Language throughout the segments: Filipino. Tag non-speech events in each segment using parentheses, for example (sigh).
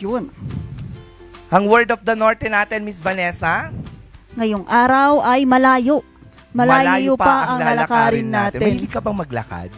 Yun. Ang word of the Norte natin, Miss Vanessa? Ngayong araw ay malayo. Malayo, pa, ang lalakarin natin. Mahilig ka bang maglakad?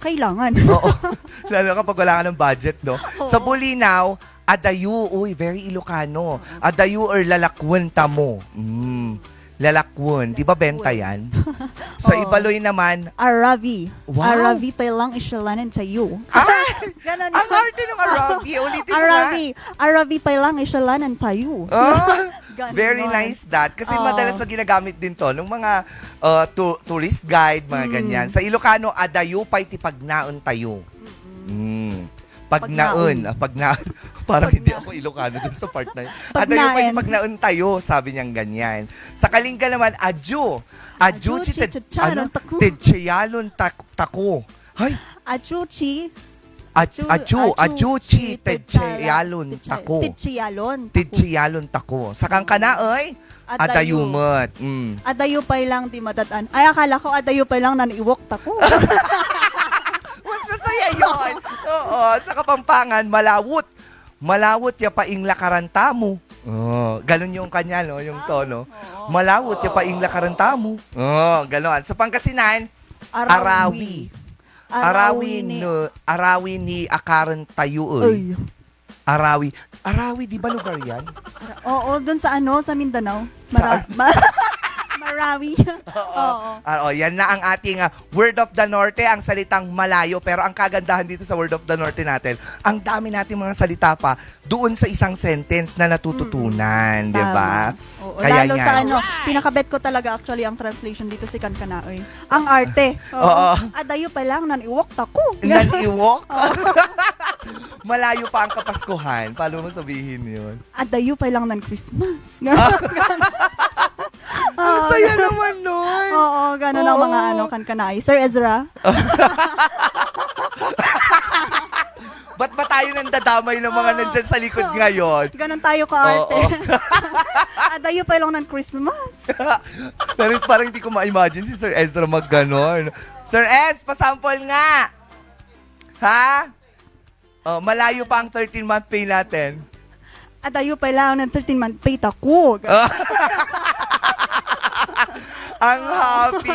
Kailangan. (laughs) Oo. (laughs) Lalo kapag wala ka ng budget, no? Oo. Sa Bulinaw, adayu, uy, very Ilocano. Adayu or lalakwon tamo. Mm. Lalakwon. Di ba benta yan? (laughs) Sa Oo. Ibaloy naman, Aravi. Wow. Aravi pa lang isyalanan sa'yo. ay! (laughs) Ganon ang yun. arte ng Arabi. (laughs) Ulitin mo nga. Aravi. Aravi pa lang isyalanan sa'yo. Ah, (laughs) Ganon. very nice that. Kasi Oo. madalas na ginagamit din to ng mga uh, tu- tourist guide, mga Mm. ganyan. Sa Ilocano, adayo pa'y tipagnaon tayo. Mm. Pagnaon. Ah, Pagnaon. Parang hindi ako Ilocano dun sa part na yun. Pagnaen. Adayo pa'y tipagnaon tayo, sabi niyang ganyan. Sa Kalinga naman, adyo. Adyo, Adyo, chite, chicharon, ano? tako. Tidchayalon tak- tako. Ay, Achuchi. adyo, adyo, adyo, chi, tidchayalon tako. Tidchayalon. Tidchayalon tako. Sa kangkana, ay, adayumot. Mm. Adayo pa lang di madatan. Ay, akala ko adayo pa lang naniiwok tako. (laughs) Mas masaya yun. Oo, sa Kapampangan, malawot. Malawot ya paing lakaranta mo. Oh, ganun yung kanya, no? Yung tono. Malawot ya paing lakaranta mo. Oh, ganun. Sa Pangasinan, Arawi. Arawi, ni... no, Arawi ni Akaran Tayo. Ay. Arawi. Arawi, di ba lugar yan? Oo, dun sa ano, sa Mindanao. Mara- ma- (laughs) Marawi. (laughs) Oo. Ah, oh, yan na ang ating ah, Word of the Norte, ang salitang malayo. Pero ang kagandahan dito sa Word of the Norte natin, ang dami nating mga salita pa doon sa isang sentence na natututunan, di ba? Tama. Oo, Kaya lalo yan. sa ano, pinakabet ko talaga actually ang translation dito si Kankanaoy. Ang arte. Oo. Adayo pa lang, naniwok tako. (laughs) Naniwok? (laughs) Malayo pa ang kapaskuhan. Paano mo sabihin yun? Adayo pa lang ng Christmas. Ang saya naman nun! (laughs) Oo, ganun ang mga Oo. ano, Kankanaoy. Sir Ezra? (laughs) Ba't ba tayo nandadamay ng mga Oo. nandyan sa likod ngayon? Ganun tayo ka-arte. Oo. (laughs) Adayo pa lang ng Christmas. Pero parang hindi ko ma-imagine si Sir Ezra mag-ganon. Sir Ez, pasample nga! Ha? Oh, malayo pa ang 13-month pay natin. Adayo pa lang ng 13 month pay tako. 很好比